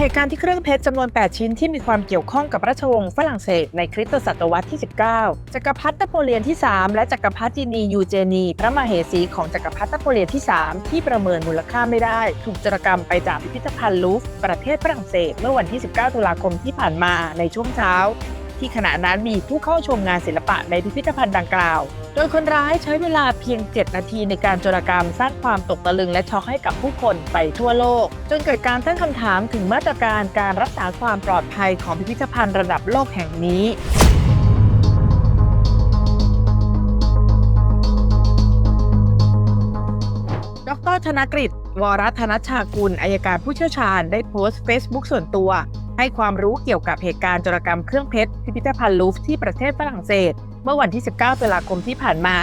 เหตุการณ์ที่เครื่องเพชรจำนวน 8 ชิ้นที่มีความเกี่ยวข้องกับราชวงศ์ฝรั่งเศสในคริสตศตวรรษที่ 19 จักรพรรดินโปเลียนที่ 3 และจักรพรรดินียูเจนี พระมเหสีของจักรพรรดินโปเลียนที่ 3 ที่ประเมินมูลค่าไม่ได้ ถูกจารกรรมไปจากพิพิธภัณฑ์ลูฟร์ประเทศฝรั่งเศส เมื่อวันที่ 19 ตุลาคมที่ผ่านมาในช่วงเช้า ที่ขณะนั้นมีผู้เข้าชมงานศิลปะในพิพิธภัณฑ์ดังกล่าว โดยคนร้ายใช้เวลาเพียง 7 นาทีในการโจรกรรมสร้างความตกตะลึงและช็อกให้กับผู้คนไปทั่วโลก จนเกิดการตั้งคำถามถึงมาตรการการรักษาความปลอดภัยของพิพิธภัณฑ์ระดับโลกแห่งนี้ดรธนกฤษวรธนชากุลอายการผู้เชี่ยวชาญได้โพสต์ Facebook ส่วนตัว ให้ความรู้เกี่ยวกับเหตุการณ์จรกรรมเครื่องเพชรพิพิธภัณฑ์ลูฟที่ประเทศฝรั่งเศส เมื่อวันที่ 19ตุลาคมที่ผ่านมา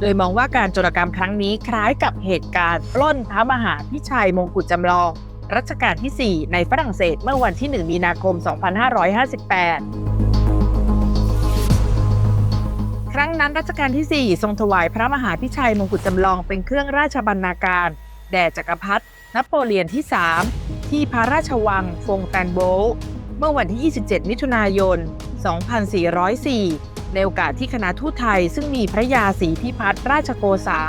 โดยมองว่าการโจรกรรมครั้งนี้คล้ายกับเหตุการณ์ปล้นพระมหาพิชัยมงกุฎจำลอง รัชกาลที่ 4 ในฝรั่งเศสเมื่อวันที่ 1 มีนาคม 2558 ครั้งนั้นรัชกาลที่ 4 ทรงถวายพระมหาพิชัยมงกุฎจำลองเป็นเครื่องราชบรรณาการ แด่จักรพรรดินโปเลียนที่ 3 ที่พระราชวังฟงแตนโบเมื่อวันที่ 27 มิถุนายน 2404 ในโอกาสที่คณะทูตไทย ซึ่งมีพระยาศรีพิพัฒน์ราชโกษา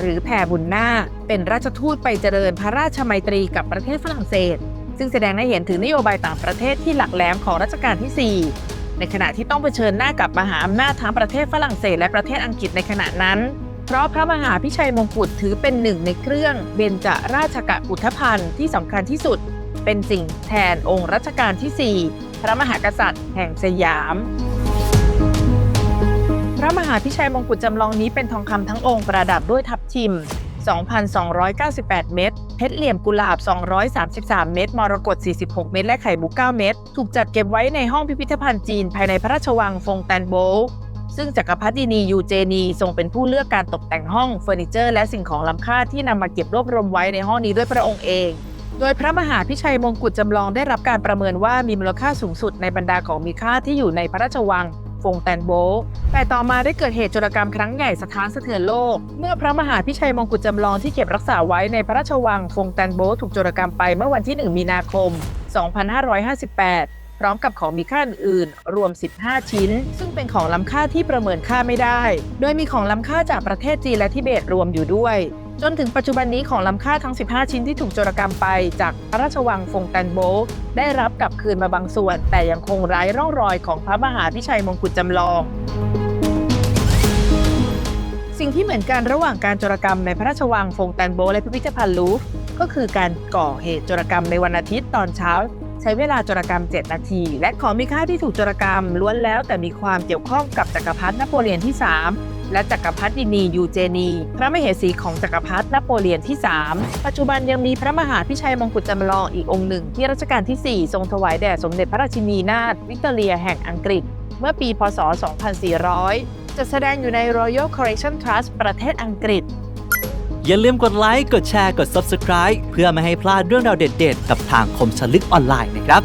หรือแผ่บุญนาเป็นราชทูตไปเจริญพระราชมัยตรีกับประเทศฝรั่งเศส ซึ่งแสดงให้เห็นถึงนโยบายต่างประเทศที่หลักแหลมของรัชกาลที่ 4 ในขณะที่ต้องเผชิญหน้ากับมหาอำนาจทั้งประเทศฝรั่งเศสและประเทศอังกฤษในขณะนั้น เพราะพระมหาพิชัยมงกุฎถือเป็นหนึ่งในเครื่องเบญจราชกอุทภัณฑ์ที่สำคัญที่สุด เป็นสิ่งแทนองค์รัชกาลที่ 4 พระมหากษัตริย์แห่งสยาม ระมหาพิชัยมงกุฎจำลองนี้เป็นทองคำทั้งองค์ประดับด้วยทับทิม 2,298 เม็ด เพชรเหลี่ยมกุหลาบ 233 เม็ด มรกต 46 เม็ด และไข่มุก 9 เม็ด ถูกจัดเก็บไว้ในห้องพิพิธภัณฑ์จีน ภายในพระราชวังฟงแตนโบซึ่งจักรพรรดินียูเจนีทรงเป็นผู้เลือกการตกแต่งห้องเฟอร์นิเจอร์และสิ่งของล้ำค่าที่นำมาเก็บรวบรวมไว้ในห้องนี้ด้วยพระองค์เอง โดยพระมหาพิชัยมงกุฎจำลองได้รับการประเมินว่ามีมูลค่าสูงสุดในบรรดาของมีค่าที่อยู่ในพระราชวัง ฟงแตนโบแต่ต่อมาได้เกิดเหตุโจรกรรมครั้งใหญ่สถานสะเทือนโลก เมื่อพระมหาพิชัยมงกุฎจำลองที่เก็บรักษาไว้ในพระราชวังฟงแตนโบถูกโจรกรรมไปเมื่อวันที่ 1 มีนาคม 2558พร้อมกับของมีค่าอื่นๆ รวม 15 ชิ้น ซึ่งเป็นของล้ำค่าที่ประเมินค่าไม่ได้ โดยมีของล้ำค่าจากประเทศจีนและทิเบตรวมอยู่ด้วย จนถึงปัจจุบันนี้ของล้ำค่าทั้ง 15 ชิ้นที่ถูกโจรกรรมไป จากพระราชวังฟงแตนโบได้รับกลับคืนมาบางส่วน แต่ยังคงไร้ร่องรอยของพระมหาพิชัยมงกุฎจำลอง สิ่งที่เหมือนกันระหว่างการโจรกรรมในพระราชวังฟงแตนโบและพิพิธภัณฑ์ลูฟก็คือการก่อเหตุโจรกรรมในวันอาทิตย์ตอนเช้า ใช้เวลาโจรกรรม 7 นาที และของมีค่าที่ถูกโจรกรรมล้วนแล้วแต่มีความเกี่ยวข้องกับจักรพรรดินโปเลียนที่ 3 และจักรพรรดินียูเจนี พระมเหสีของจักรพรรดินโปเลียนที่ 3 ปัจจุบันยังมีพระมหาพิชัยมงกุฎจำลองอีกองค์หนึ่ง ที่รัชกาลที่ 4 ทรงถวายแด่สมเด็จพระราชินีนาถวิกตอเรียแห่งอังกฤษ เมื่อปี พศ 2400 จัดแสดงอยู่ใน Royal Collection Trust ประเทศอังกฤษ อย่าลืมกดไลค์ กดแชร์ กด Subscribe เพื่อไม่ให้พลาดเรื่องราวเด็ด ๆ กับทางคมชลึกออนไลน์นะครับ